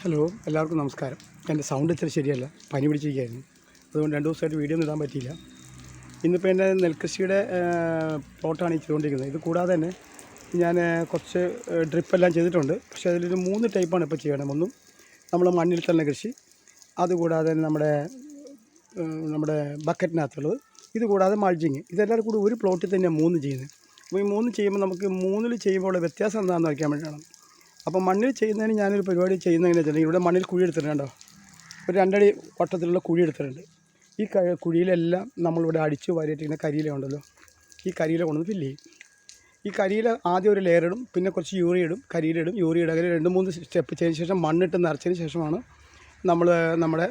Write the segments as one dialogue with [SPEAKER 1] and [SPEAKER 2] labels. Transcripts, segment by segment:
[SPEAKER 1] Hello എല്ലാവർക്കും നമസ്കാരം. എന്റെ സൗണ്ട് ഇത്ര ശരിയല്ല പനി പിടിച്ചിരിക്കുകയായിരുന്നു. അതുകൊണ്ട് രണ്ട് ദിവസമായിട്ട് വീഡിയോ ഒന്നും ഇടാൻ പറ്റിയില്ല. ഇന്നിപ്പോൾ എന്റെ നെൽകൃഷിയുടെ പ്ലോട്ടാണ് ഈ ചെയ്തുകൊണ്ടിരിക്കുന്നത്. ഇത് കൂടാതെ തന്നെ ഞാൻ കുറച്ച് ഡ്രിപ്പെല്ലാം ചെയ്തിട്ടുണ്ട്. പക്ഷേ അതിലൊരു മൂന്ന് ടൈപ്പാണ് ഇപ്പോൾ ചെയ്യണം ഒന്നും നമ്മൾ മണ്ണിൽ തന്നെ കൃഷി അതുകൂടാതെ തന്നെ നമ്മുടെ നമ്മുടെ ബക്കറ്റിനകത്തുള്ളത് ഇത് കൂടാതെ മൾജിങ് ഇതെല്ലാം കൂടി ഒരു പ്ലോട്ടിൽ തന്നെയാണ് മൂന്ന് ചെയ്യുന്നത്. അപ്പോൾ ഈ മൂന്ന് ചെയ്യുമ്പോൾ നമുക്ക് മൂന്നിൽ ചെയ്യുമ്പോൾ വ്യത്യാസം എന്താണെന്ന് വയ്ക്കാൻ വേണ്ടിയാണ്. അപ്പോൾ മണ്ണിൽ ചെയ്യുന്നതിന് ഞാനൊരു പരിപാടി ചെയ്യുന്നതെന്ന് വെച്ചിട്ടുണ്ടെങ്കിൽ ഇവിടെ മണ്ണിൽ കുഴി എടുത്തിട്ടുണ്ട് കേട്ടോ ഒരു രണ്ടടി വട്ടത്തിലുള്ള കുഴി എടുത്തിട്ടുണ്ട്. ഈ കുഴിയിലെല്ലാം നമ്മളിവിടെ അടിച്ച് വാരിയിട്ടിരിക്കുന്ന കരിയില ഉണ്ടല്ലോ. ഈ കരിയില കൊണ്ടുവന്ന് ഫില്ല് ചെയ്യും. ഈ കരിയില ആദ്യം ഒരു ലെയർ ഇടും പിന്നെ കുറച്ച് യൂറിയ ഇടും കരിയില ഇടും യൂറിയ ഇടും അങ്ങനെ രണ്ട് മൂന്ന് സ്റ്റെപ്പ് ചെയ്തതിന് ശേഷം മണ്ണിട്ട് നിറച്ചതിന് ശേഷമാണ് നമ്മൾ നമ്മുടെ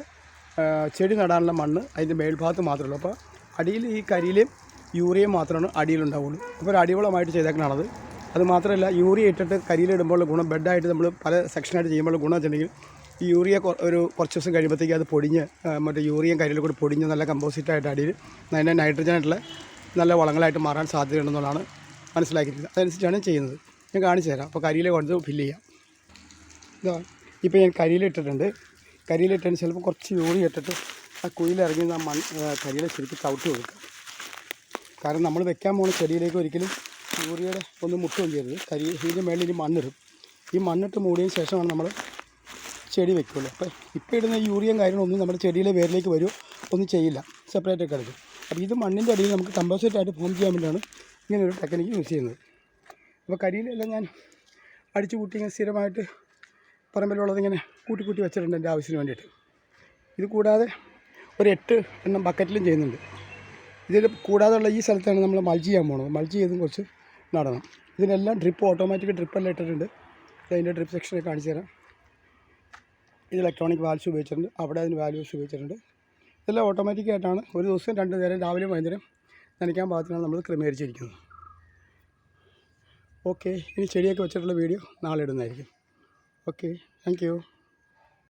[SPEAKER 1] ചെടി നടാനുള്ള മണ്ണ് അതിന്റെ മേൽഭാഗത്ത് മാത്രമേ ഉള്ളൂ. അപ്പോൾ അടിയിൽ ഈ കരിയിലയും യൂറിയയും മാത്രമാണ് അടിയിലുണ്ടാവുള്ളൂ. അപ്പോൾ ഒരു അടിവളമായിട്ട് ചെയ്തേക്കണത് അത് മാത്രമല്ല യൂറിയ ഇട്ടിട്ട് കരിയിലിടുമ്പോൾ ഗുണം ബെഡായിട്ട് നമ്മൾ പല സെക്ഷനായിട്ട് ചെയ്യുമ്പോൾ ഗുണം വെച്ചിട്ടുണ്ടെങ്കിൽ ഈ യൂറിയ ഒരു കുറച്ച് ദിവസം കഴിയുമ്പോഴത്തേക്ക് അത് പൊടിഞ്ഞ് മറ്റേ യൂറിയയും കരിയിലും കൂടി പൊടിഞ്ഞ് നല്ല കമ്പോസിറ്റായിട്ട് അടിയിൽ അതിന്റെ നൈട്രജൻ ആയിട്ടുള്ള നല്ല വളങ്ങളായിട്ട് മാറാൻ സാധ്യതയുണ്ടെന്നുള്ളതാണ് മനസ്സിലാക്കിയിട്ടുള്ളത് അതനുസരിച്ചാണ് ചെയ്യുന്നത്. ഞാൻ കാണിച്ചു തരാം. അപ്പോൾ കരിയില കൊണ്ട് ഫില്ല് ചെയ്യാം. ഇതാ ഇപ്പോൾ ഞാൻ കരിയിലിട്ടിട്ടുണ്ട് ഇട്ടിട്ടുണ്ട്. കരിയില ഇട്ടതിന് ചിലപ്പോൾ കുറച്ച് യൂറി ഇട്ടിട്ട് ആ കുയിലിറങ്ങി ആ മൺ കരിയിലെ ശരിക്കും ചവിട്ടി കൊടുക്കുക കാരണം നമ്മൾ വെക്കാൻ പോകുന്ന ചെടിയിലേക്ക് ഒരിക്കലും യൂറിയയുടെ ഒന്ന് മുട്ടുകയും ചെയ്തത് കരി ഇതിന്റെ മേളിൽ ഇനി മണ്ണിടും. ഈ മണ്ണിട്ട് മൂടിയതിന് ശേഷമാണ് നമ്മൾ ചെടി വെക്കുള്ളൂ. അപ്പോൾ ഇപ്പോൾ ഇടുന്ന യൂറിയയും കാര്യങ്ങളൊന്നും നമ്മുടെ ചെടിയിലെ വേരിലേക്ക് വരുമോ ഒന്നും ചെയ്യില്ല. സെപ്പറേറ്റ് ഒക്കെ എടുക്കും അപ്പോൾ ഇത് മണ്ണിന്റെ അടിയിൽ നമുക്ക് കമ്പോസിറ്റ് ആയിട്ട് ഫോം ചെയ്യാൻ വേണ്ടിയാണ് ഇങ്ങനെ ഒരു ടെക്നിക്ക് യൂസ് ചെയ്യുന്നത്. അപ്പോൾ കരിയിലെല്ലാം ഞാൻ അടിച്ചു കൂട്ടി ഇങ്ങനെ സ്ഥിരമായിട്ട് പറമ്പിലുള്ളത് ഇങ്ങനെ കൂട്ടി കൂട്ടി വെച്ചിട്ടുണ്ട് എന്റെ ആവശ്യത്തിന് വേണ്ടിയിട്ട്. ഇത് കൂടാതെ ഒരു എട്ട് എണ്ണം ബക്കറ്റിലും ചെയ്യുന്നുണ്ട്. ഇതിൽ കൂടാതെയുള്ള ഈ സ്ഥലത്താണ് നമ്മൾ മൾച്ച് ചെയ്യാൻ പോകുന്നത് മൾച്ച് ചെയ്തും കുറച്ച് നടണം. ഇതിനെല്ലാം ഡ്രിപ്പ് ഓട്ടോമാറ്റിക് ഡ്രിപ്പെല്ലാം ഇട്ടിട്ടുണ്ട്. അതിന്റെ ഡ്രിപ്പ് സെക്ഷനെ കാണിച്ചു തരാം. ഇത് ഇലക്ട്രോണിക് വാൽസ് ഉപയോഗിച്ചിട്ടുണ്ട്. അവിടെ അതിന് വാല്യൂസ് ഉപയോഗിച്ചിട്ടുണ്ട്. ഇതെല്ലാം ഓട്ടോമാറ്റിക്കായിട്ടാണ് ഒരു ദിവസം രണ്ട് നേരം രാവിലെ വൈകുന്നേരം നനയ്ക്കാൻ പാകത്തിനാണ് നമ്മൾ ക്രമീകരിച്ചിരിക്കുന്നത്. ഓക്കെ ഇനി ചെടിയൊക്കെ വെച്ചിട്ടുള്ള വീഡിയോ നാളെ ഇടുന്നതായിരിക്കും. Okay thank